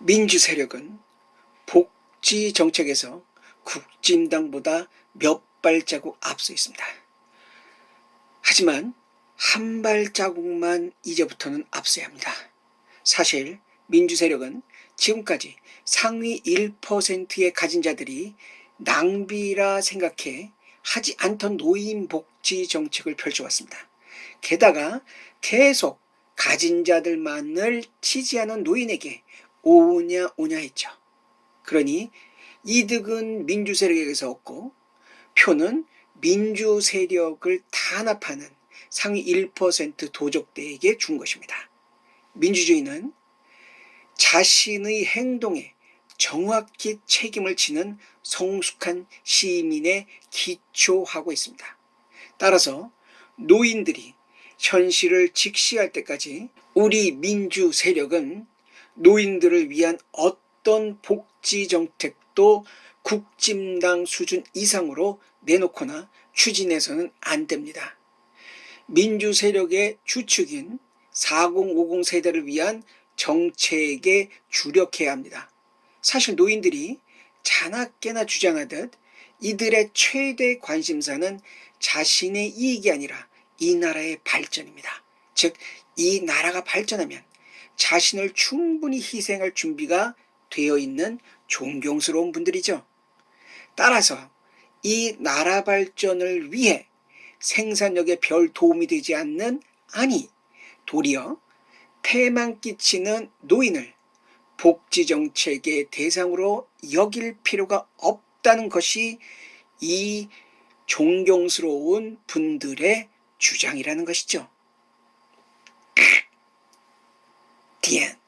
민주 세력은 복지 정책에서 국진당보다 몇 발자국 앞서 있습니다. 하지만 한 발자국만 이제부터는 앞서야 합니다. 사실 민주 세력은 지금까지 상위 1%의 가진 자들이 낭비라 생각해 하지 않던 노인 복지 정책을 펼쳐왔습니다. 게다가 계속 가진 자들만을 지지하는 노인에게 오냐 오냐 했죠. 그러니 이득은 민주 세력에게서 얻고 표는 민주 세력을 탄압하는 상위 1% 도적대에게 준 것입니다. 민주주의는 자신의 행동에 정확히 책임을 지는 성숙한 시민에 기초하고 있습니다. 따라서 노인들이 현실을 직시할 때까지 우리 민주 세력은 노인들을 위한 어떤 복지 정책도 국진당 수준 이상으로 내놓거나 추진해서는 안 됩니다. 민주 세력의 주축인 4050 세대를 위한 정책에 주력해야 합니다. 사실 노인들이 자나깨나 주장하듯 이들의 최대 관심사는 자신의 이익이 아니라 이 나라의 발전입니다. 즉, 이 나라가 발전하면 자신을 충분히 희생할 준비가 되어 있는 존경스러운 분들이죠. 따라서 이 나라 발전을 위해 생산력에 별 도움이 되지 않는 아니 도리어 폐만 끼치는 노인을 복지 정책의 대상으로 여길 필요가 없다는 것이 이 존경스러운 분들의 주장이라는 것이죠. 见。